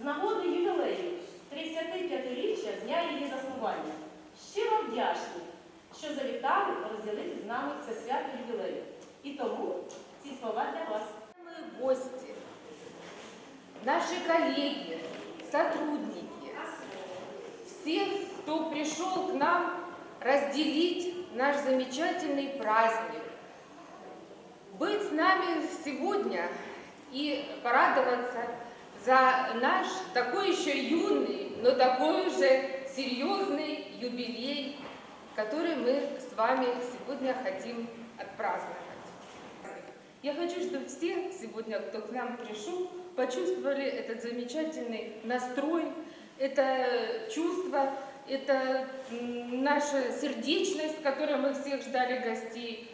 З нагоди ювілею 35-річчя з дня її заснування. Щиро вдячні, що завітали розділити з нами це свято ювілею. І тому ці слова для вас. Уважаемые гости, наши коллеги, сотрудники, все, кто пришел к нам разделить наш замечательный праздник, быть с нами сегодня и порадоваться за наш такой еще юный, но такой же серьезный юбилей, который мы с вами сегодня хотим отпраздновать. Я хочу, чтобы все сегодня, кто к нам пришел, почувствовали этот замечательный настрой, это чувство, это наша сердечность, которой мы всех ждали гостей,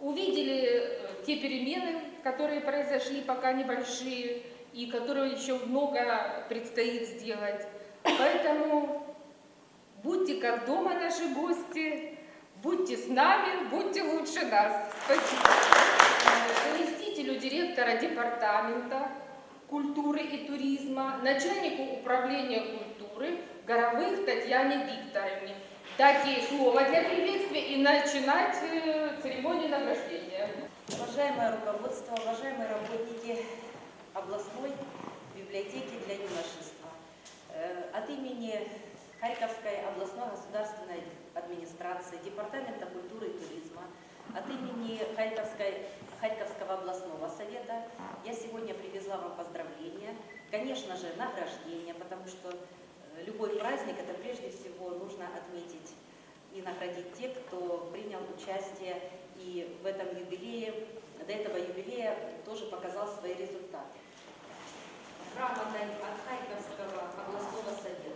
увидели э, те перемены, которые произошли, пока небольшие, и которые еще много предстоит сделать. Поэтому будьте как дома наши гости, будьте с нами, будьте лучше нас. Спасибо. Заместителю директора департамента культуры и туризма, начальнику управления культуры Горовых Татьяне Викторовне. Дать ей слово для приветствия и начинать э, церемонию награждения. Уважаемое руководство, уважаемые работники областной библиотеки для юношества, э, от имени Харьковской областной государственной администрации, Департамента культуры и туризма, от имени Харьковской, Харьковского областного совета я сегодня привезла вам поздравления, конечно же, награждения, потому что э, любой праздник это прежде всего нужно отметить и наградить тех, кто принял участие и в этом юбилее, до этого юбилея тоже показал свои результаты. Грамотой от Харьковского областного совета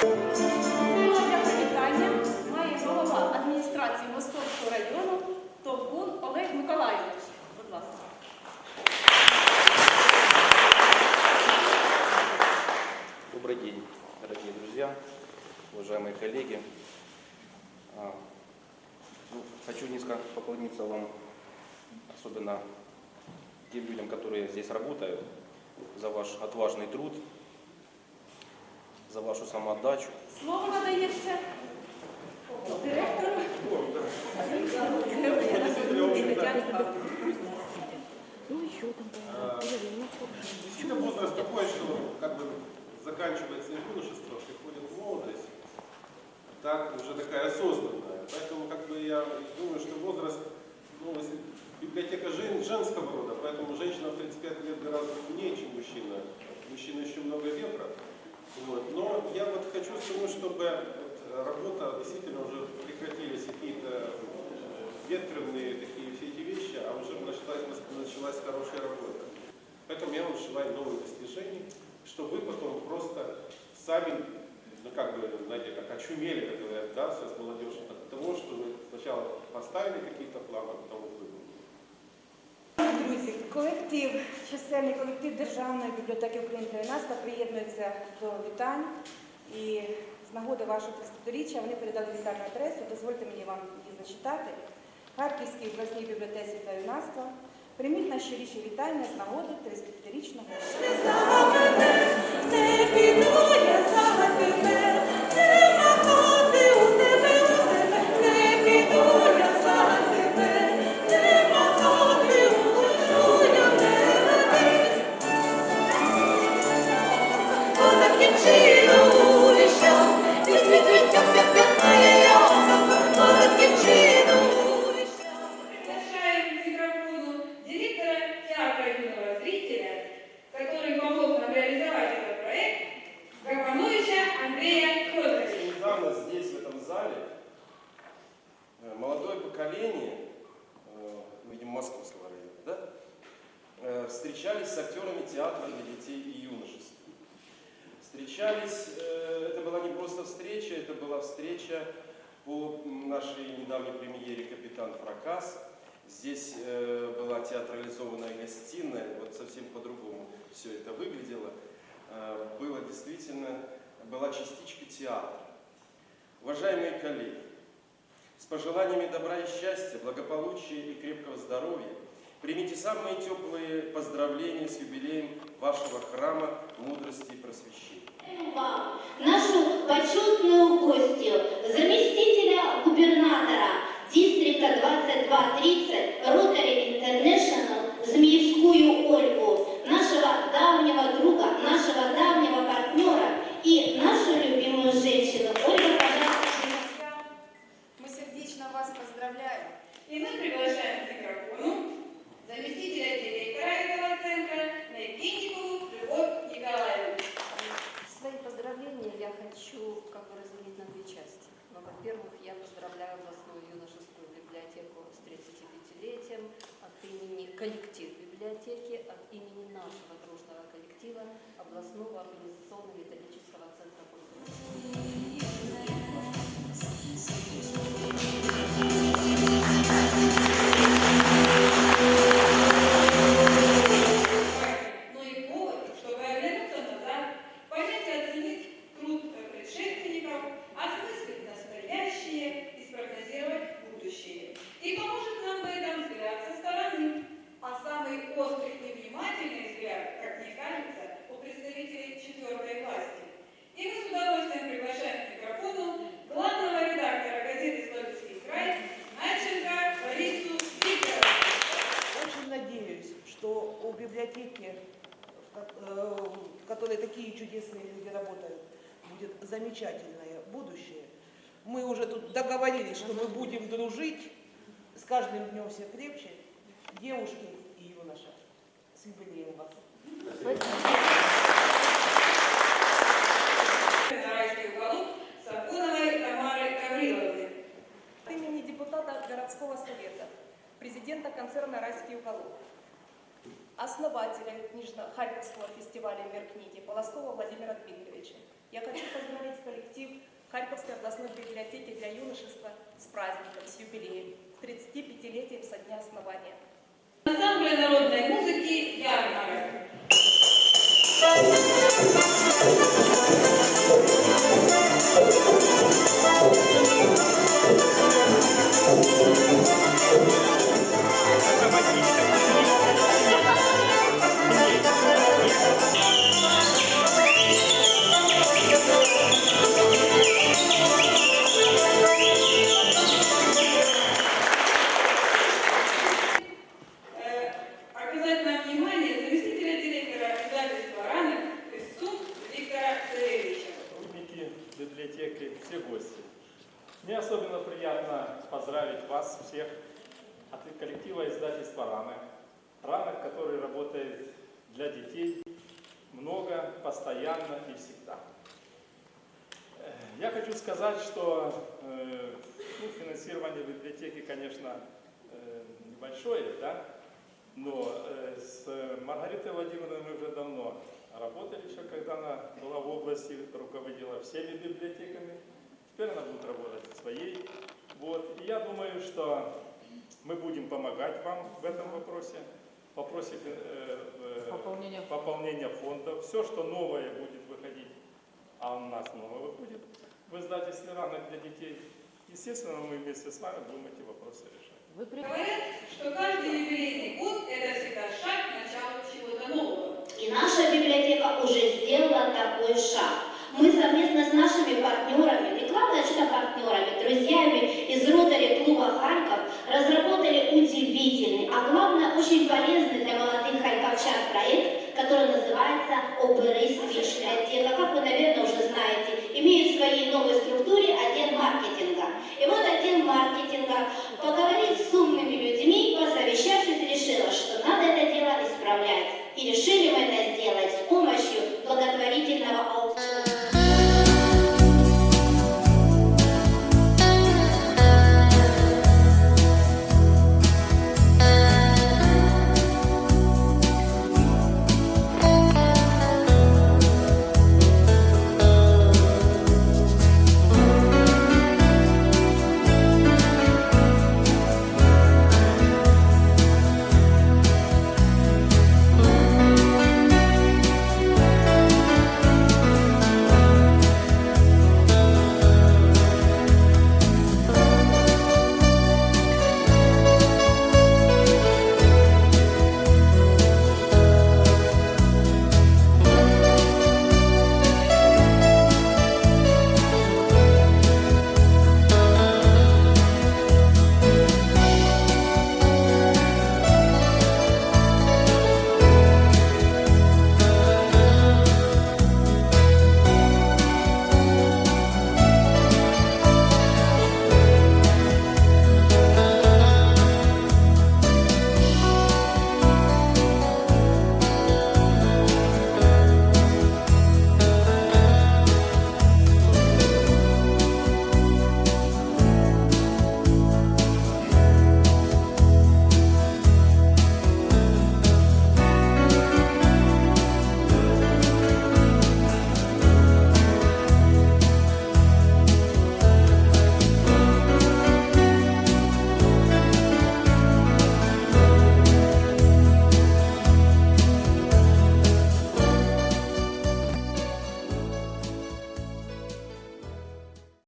Слово для привітання має голова адміністрації Московського району Товкун Олег Миколайович. Будь ласка. Добрый день, дорогие друзья, уважаемые коллеги. А, ну, хочу низко поклониться вам, особенно тем людям, которые здесь работают, за ваш отважный труд, за вашу самоотдачу. Слово надається директору. Действительно, возраст такой, что как бы заканчивается юношество, приходит молодость, так уже такая осознанная. Поэтому как бы я думаю, что возраст, ну, если библиотека жен, женского рода, поэтому женщина в 35 лет гораздо умнее, чем мужчина. Мужчина еще много ветра. Вот. Но я вот хочу сказать, чтобы вот работа действительно уже прекратились какие-то э, ветреные такие все эти вещи, а уже началась, началась хорошая работа. Поэтому я вам желаю новых достижений, чтобы вы потом просто сами, ну как бы, знаете, как очумели, как говорят, да, сейчас молодежь, от того, что вы сначала поставили какие-то планы, а потом выполнили. Друзі, колектив, чисельний колектив Державної бібліотеки України для юнацтва приєднується до вітань. І з нагоди вашого 30-річчя вони передали вітальну адресу. Дозвольте мені вам її зачитати. Харківській обласній бібліотеці та юнацтва. Прийміть найщиріші вітання з нагоди по нашей недавней премьере «Капитан Фракас». Здесь э, была театрализованная гостиная, вот совсем по-другому все это выглядело. Э, Было действительно, была частичка театра. Уважаемые коллеги, с пожеланиями добра и счастья, благополучия и крепкого здоровья примите самые теплые поздравления с юбилеем вашего храма мудрости и просвещения. вам, нашу почетную гостью, 2230 Rotary International Змеевскую Ольгу, нашего давнего друга, нашего давнего партнера и нашу любимую женщину. Ольга, пожалуйста. Мы сердечно вас поздравляем. И мы приглашаем к микрофону заместителя директора этого центра Найкинникову Любовь Николаевну. Свои поздравления я хочу как бы разделить на две части. Но, во-первых, я поздравляю областную юношескую библиотеку с 35-летием от имени коллектив библиотеки, от имени нашего дружного коллектива областного организационно-методического центра культуры. Замечательное будущее. Мы уже тут договорились, что мы будем дружить с каждым днем все крепче. Девушки и юноша, с юбилеем вас. Гавриловны. От имени депутата городского совета, президента концерна «Райский уголок», основателя Нижнехарьковского фестиваля «Мир книги» Полоскова Владимира Дмитриевича. Я хочу Харьковской областной библиотеки для юношества с праздником, с юбилеем, с 35-летием со дня основания. Я хочу сказать, что э, ну, финансирование библиотеки, конечно, э, небольшое, да, но э, с Маргаритой Владимировной мы уже давно работали, еще когда она была в области, руководила всеми библиотеками. Теперь она будет работать своей. Вот. И я думаю, что мы будем помогать вам в этом вопросе, в вопросе э, э, пополнения фонда. Все, что новое будет выходить, а у нас новое будет в издательстве «Ранок для детей», естественно, мы вместе с вами будем эти вопросы решать. Вы Говорят, что каждый юбилейный год – это всегда шаг к началу чего-то нового. И наша библиотека уже сделала такой шаг. Мы совместно с нашими партнерами, и главное, что партнерами, друзьями из Ротари клуба Харьков разработали удивительный, а главное, очень полезный для молодых харьковчан проект, который называется «Оберись